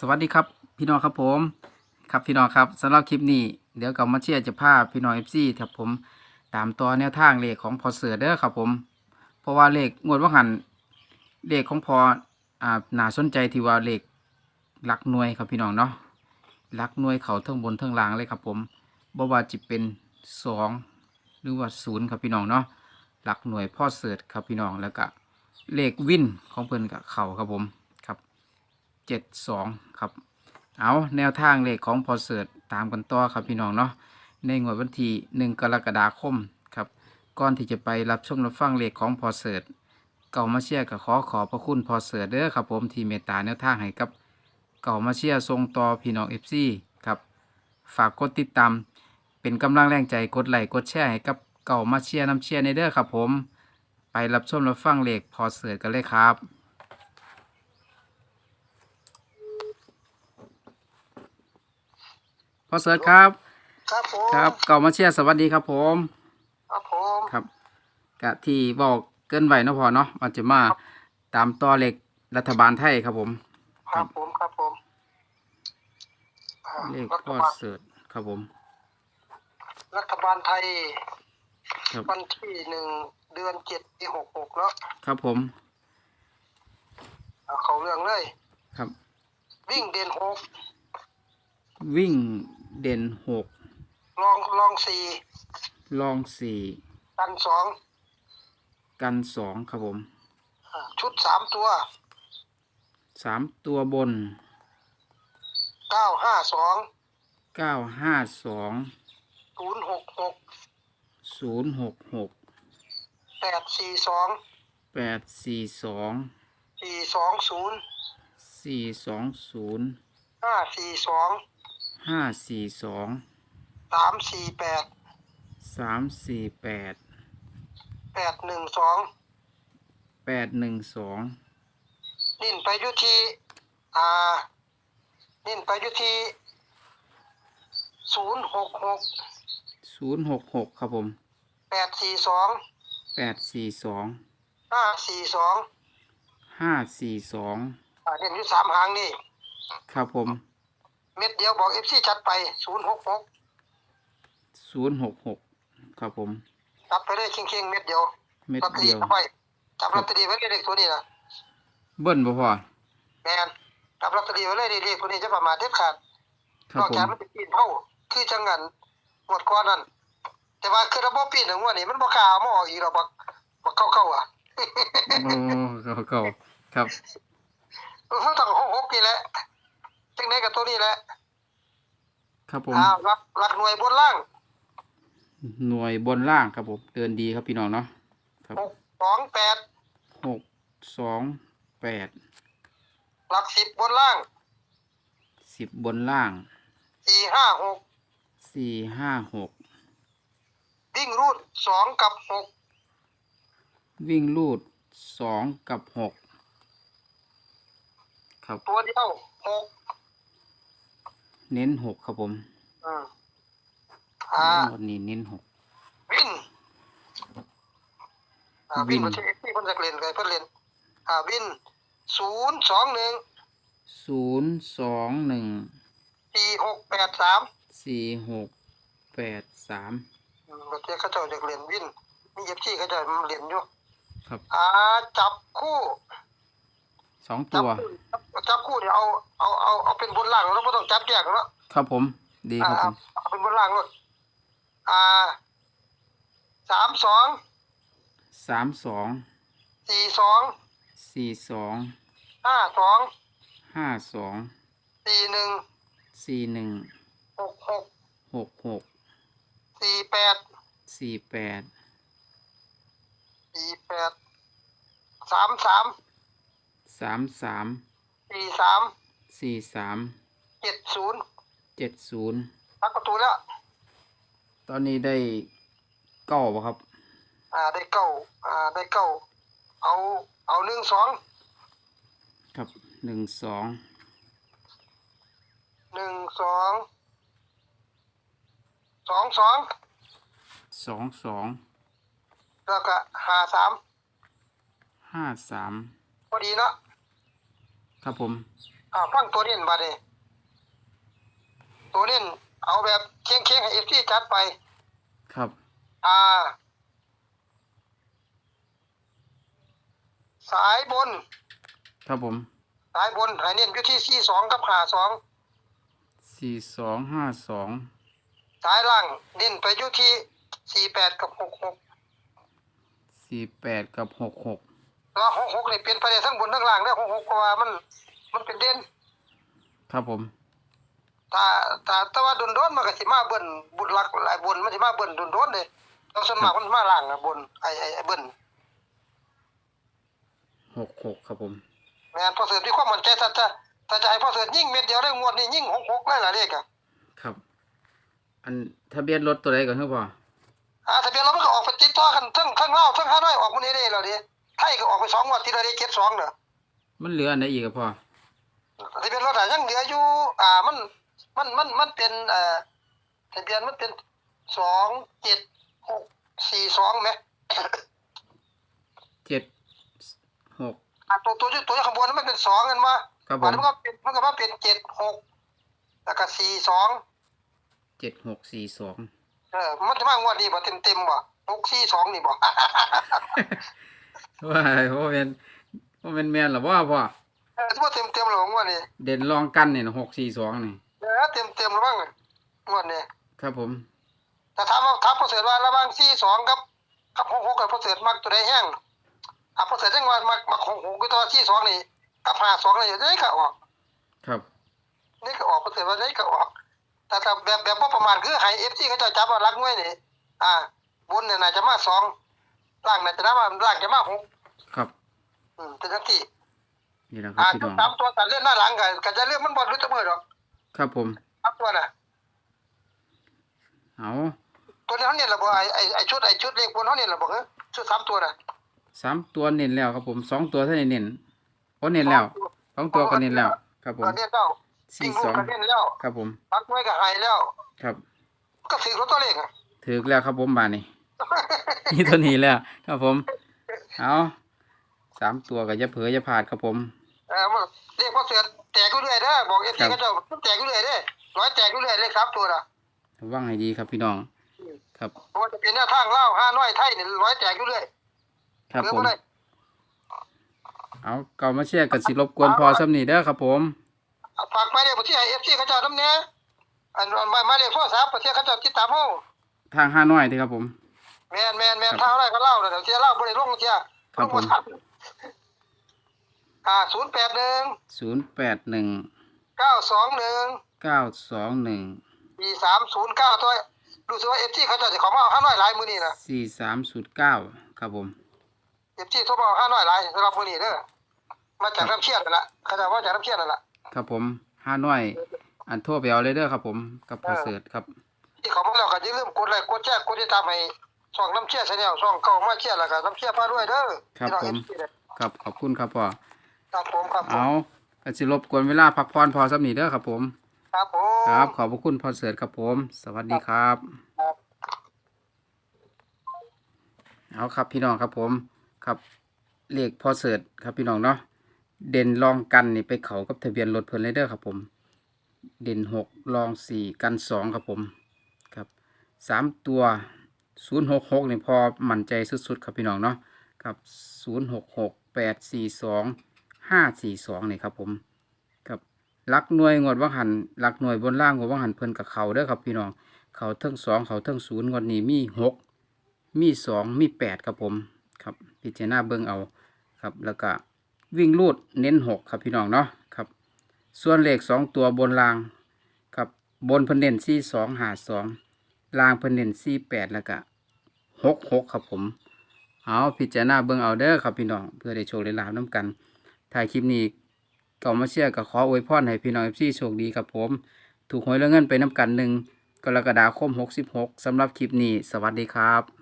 สวัสดีครับพี่น้องครับผม ครับพี่น้องครับสำหรับคลิปนี้เดี๋ยวกับมาเชียร์จะพาพี่น้องเอฟซีครับผมตามตัวแนวทางเลขของพอเสือเด้อครับผม เพราะว่าเลขงวดว่าหันเลขของพออ่าน่าสนใจที่ว่าเลขหลักหน่วยครับพี่น้องเนาะหลักหน่วยเขาเทั้งบนเทั้งล่างเลยครับผมบ่ว่าจะเป็นสองหรือว่าศูนย์ครับพี่น้องเนาะหลักหน่วยพ่อเสือครับพี่น้องแล้วก็เลขวินของเพิ่นกับเขาครับผม เจ็ดสองครับ เอาแนวทางเลขของพอเสิร์ตตามกันต่อครับพี่น้องเนาะในงวดวันที่หนึ่งกรกฎาคมครับก่อนที่จะไปรับชมรับฟังเลขของพอเสิร์ตเก่ามาเชียร์กับขอขอบพระคุณพอเสิร์ตเด้อครับผมที่เมตตาแนวทางให้กับเก่ามาเชียร์ทรงต่อพี่น้องเอฟซีครับฝากกดติดตามเป็นกำลังแรงใจกดไลค์กดแชร์ให้กับเก่ามาเชียร์น้ำเชียร์ในเด้อครับผม ไปรับชมรับฟังเลขพอเสิร์ตกันเลยครับ พอเสิร์ชครับ ครับผมครับเก่ามาเชียร์สวัสดีครับผม ครับผมครับกะที่บอกเกินไหวเนาะพอเนาะมันจะมาตามต่อเลขรัฐบาลไทยครับผม ครับผมครับผมอ่าเลขรัฐพ่อบาลเสิร์ชครับผม รัฐบาลไทยครับวันที่หนึ่งเดือนเจ็ดปีหกหกเนาะครับผมเอาเขาเรื่องเลย ครับ วิ่งเด่นหกวิ่ง เด่นหกลองลองสี่ลองสี่กันสองกันสองครับผมอ่าชุดสามตัวสามตัวบนเก้าห้าสองเก้าห้าสองศูนย์หกหกศูนย์หกหกแปดสี่สองแปดสี่สองสี่สองศูนย์สี่สองศูนย์ห้าสี่สอง ห้าสี่สองสามสี่แปดสามสี่แปดแปดหนึ่งสองแปดหนึ่งสองนิ่นไปอยุทีอ่านิ่นไปอยุทีศูนย์หกหกศูนย์หกหกครับผมแปดสี่สองแปดสี่สองห้าสี่สองห้าสี่สองอ่าเด่นอยู่สามหางนี่ครับผม เม็ดเดียวบอกเอฟซีชัดไปศูนย์หกหกศูนย์หกหกครับผมจับไปเลยเคียงๆเม็ดเดียวเม็ดลอตเตอเดีรี่ยวเข้าไปจับลอตเตอรี่ไว้เลยเลขตัวนี้นะเบิ้ลบ่พอแมนจับลอตเตอรี่ไว้เลยเลขตัวนี้จะประมาทเด็ดขาดครันบอกผจากมมันจะปีนเท่าคือจังงันหมดก้อนนั่นแต่ว่าคือระบบปีนหนึ่งวันนี้มันบ่กล้าเอามาออกอีกหรอกบักบักเข้าๆอะ โอ้เขาเขาครับ มันต้องหกหกนี่แหละ จังไหนกับตัวนี้แหละครับผมอ่ารักรักหน่วยบนล่างหน่วยบนล่างครับผมเดินดีครับพี่น้องเนาะครับหกสองแปดหกสองแปดหลักสิบบนล่างสิบบนล่างสี่ห้าหกสี่ห้าหกวิ่งรูดสองกับหกวิ่งลูดสองกับหกครับตัวเดียวหก เน้นหกครับผมอืมอ่าวันนี้เน้นหก วินอ่าวิวินนมันจะเอ็กซ์ที่เพิ่นจะเล่นเลยเพิ่นเล่นอ่าวินศูนย์สองหนึ่งศูนย์สองหนึ่งสี่หกแปดสามสี่หกแปดสามมันจะเขาเจ้าจะเล่นวินมีเอฟซีเขาเจ้ามันเล่นอยู่ครับ อ่าจับคู่ สองจัตัวคู่จับคู่เนี่ยเอาเอาเอาเอาเป็นบนล่างแล้วไม่ต้องจับแยกแล้วครับผม ดีครับผมเอาเป็นบนล่างเลยอ่าสามสองสามสองสี่สองสี่สองห้าสองห้าสองสี่หนึ่งสี่หนึ่งหกหกหกหกสี่แปดสี่แปดสี่แปดสามสาม สามสามสี่สามสี่สามเจ็ดศูนย์เจ็ดศูนย์ตักประตูแล้ว ตอนนี้ได้เก้าป่ะครับ อ่าได้เก้าอ่าได้เก้าเอาเอาหนึ่งสองครับหนึ่งสองหนึ่งสองสองสองสองสองแล้วก็ห้าสามห้าสามพอดีเนาะ ครับผมอ่าฟังตัวเน้นบัดนี้ตัวเน้นเอาแบบเคียงเคียงๆให้เอฟซีจัดไป ครับ อ่า สายบน ครับผมสายบนให้เน้นอยู่ที่สี่สองกับหาสองสี่สองห้าสองสายล่างเน้นไปอยู่ที่สี่แปดกับหกหกสี่แปดกับหกหก แล้วหกหกนี่เป็นไปได้ทั้งบนทั้งล่างได้หกหกเพราะว่ามันมันเป็นเด่นครับผมถ้าถ้าแต่ว่าโดนโดนๆมันก็สิมาเบิ่นบุญหลักหลายบนมันสิมาเบิ่นโดนโดนๆเด้เราส่วนมากมันมาล่างอะบนไอ้ไอ้ไอ้เบิ่นหกหกครับผมแม่นพอเสริมที่ความมั่นใจถ้าจะถ้าจะให้พอเสริมยิ่งเม็ดเดียวได้งวดนี้ยิ่งหกหกเลยล่ะเลขอะครับ อันทะเบียนรถตัวใดก่อนครับพ่ออ่าทะเบียนเรามันก็ออกไปติดต่อกันทั้งทั้งลาวทั้งฮานอยออกมื้อนี้ได้แล้วดิ ไทยก็ออกไปสองงวดทีละเลข72เด้อมันเหลืออันไหนอีกครับพ่อทะเบียนรถอะยังเหลืออยู่ อ่ามัน มันมันมันเป็นเอ่อทะเบียนมันเป็นสองเจ็ดหกสี่สองไหมเจ็ดหกอะตัวตัวตัวข้างบนนั้นมันเป็นสองกันมาครับผอันมนั้นมันก็เป็นมันก็มาเป็นเจ็ดหกแล้วก็สี่สองเจ็ดหกสี่สองเออมันจะมางวดนี้บ่เต็มเต็มๆบ่หกสี่สองนี่บ่ ว่าว่าเป็นว่าเป็นแมนหรอว่าพ่อเออที่ว่าเต็มเต็มๆหรองวดนี้เด่นรองกันเนี่ยหกสี่สองนี่เออเต็มเต็มๆหรือบ้างงวดนี้ครับผมแต่ถามว่าถามประเสริฐว่าระหว่างสี่สองกับกับหกหกกับประเสริฐมักตัวใดแห้งอะประเสริฐจังว่ามักมักหกหกคือตัวสี่สองนี่กับห้าสองนี่นี่ก็ออก ครับนี่ก็ออกประเสริฐว่านี่ก็ออก แต่ถ้าแบบแบบบ่ประมาณคือให้เอฟซีเขาจะจับว่ารักงวยนี่อ่าบนเนี่ยน่าจะมาสอง ล่างน่าจะมาล่างจะมาหกครับ อืมเป็นจังซี่นี่แหละครัอ่าบพี่น้องตามตัวตัดเล่นหน้าหลังก็ก็จะเรื่องมันบ่รู้จะมือดอกครับผมครับตัวน่ะ เอาตัวนี้เขาเนี่ยระบ่ไอ้ไอ้ไอ้ชุดไอ้ชุดเลขบนเขาเนี่ยระบ่เฮ้ยชุดสามตัวน่ะสามตัวเน้นแล้วครับผมสองตัวเท่านี้เน้นโอ้เน้นแล้วสองตัวก็เน้นแล้ว ครับผม ตอนนี้แล้วสี่วิ่งสลูอกงก็เล่นแล้วครับผม ปักไว้ก็หายแล้ว ครับ ก็ถือรถตัวเลขอะถือแล้วครับผมบานนี่ นี่ตัวนี้แล้วครับผม เอาสามตัวกับยาเผยอยาผาดครับผมเออมันเรียกว่าเสือแตกก็เรื่อยเด้อบอกเอฟครัซีบก็เจ้าแตกก็เรื่อยเด้อร้อยแตกก็เรื่อยเลขสามตัวน่ะระวังให้ดีครับพี่น้อง ครับเพราะว่าจะเป็นแนวทางเล่าห้าน้อยไทยนี่ร้อยแตกก็เรื่อยครับเหลือผมบ่ได้เอาเก่ามาเชียร์กันสิรบกวนพอซ้ำนี่เด้อครับผมฝากไปเด้อบ่ที่ให้เอฟซีเขาเจ้านำแน่อันหมายหมายเลขโทรศัพท์ประเทศเขาเจ้าติดตามเฮาทางห้าน้อยเด้อครับผม แม่นแม่นแม่นทางอะไรก็เล่าเดี๋ยวเที่ยเล่าบ่ได้ลงเที่ยครับผมลงทันอ่า081ศูนย์แปดหนึ่ง921เก้าสองหนึ่ง4309ตัวรู้สึกว่า FT เขาเจะสิเขามาเอาห้าน้อยหลายมื้อนี้นะสี่สามศูนย์เก้าครับผม FT โทรมาเอาห้าน้อยหลายสำหรับมื้อนี้เด้อมาจากน้ำเชี่ยนนั่นล่ะเขาเจะมาจากน้ำเชี่ยนนั่นล่ะครับผมห้าน้อย อันโทั่วไปเอาเลยเด้อครับผม กับพอเสิร์ตครับ ที่เขามาแล้วก็อย่าลืมกดไลค์กดแชร์กดติดตามให้ ช่องน้ำเชี่ยชาแนลช่องเก่ามาเชี่ยแล้วก็น้ำเชี่ยพาด้วยเด้อครับพี่น้องผม FT เด้อครับขอบคุณครับพ่อครับผมครับผมเอากันสิรบกวนเวลาพักผ่อนพอซ้ำนี่เด้อครับผมครับผมครับขอบพระคุณพอเสิร์ตครับผม สวัสดีครับครับเอาครับพี่น้องครับผมครับเลขพอเสิร์ตครับพี่น้องเนาะเด่นรองกันนี่ไปเขากับทะเบียนรถเพิ่นเลยเด้อครับผม เด่นหกรองสี่กันสองครับผมครับสามตัว ศูนย์หกหกนี่พอมั่นใจสุดๆครับพี่น้องเนาะครับศูนย์หกหกแปดสี่สองห้าสี่สองนี่ครับผมครับลักหน่วยงวดว่าหันลักหน่วยบนล่างงวดว่าหันเพิ่นกับเขาเด้อครับพี่น้องเขาเทั้งสองเขาเทั้งศูนย์งวดนี้มีหกมีสองมีแปดครับผมครับพิจารณาเบิ่งเอาครับแล้วก็วิ่งลูดเน้นหกครับพี่น้องเนาะครับส่วนเลขสองตัวบนรางครับบนเพิ่นเน้นสี่สองหาสอง ลางเพิ่นเน้นสี่แปดแล้วก็หกหกครับผม เอาพิจารณาเบิ่งเอาเด้อครับพี่น้อง เพื่อได้โชคได้ลาบน้ำกันถ่ายคลิปนี้ก็มาเชียร์ก็ขออวยพรให้พี่น้องเอฟซีโชคดีครับผม ถูกหวยแล้วเงินไปน้ำกันหนึ่งกรกฎาคมหกสิบหกสำหรับคลิปนี้ สวัสดีครับ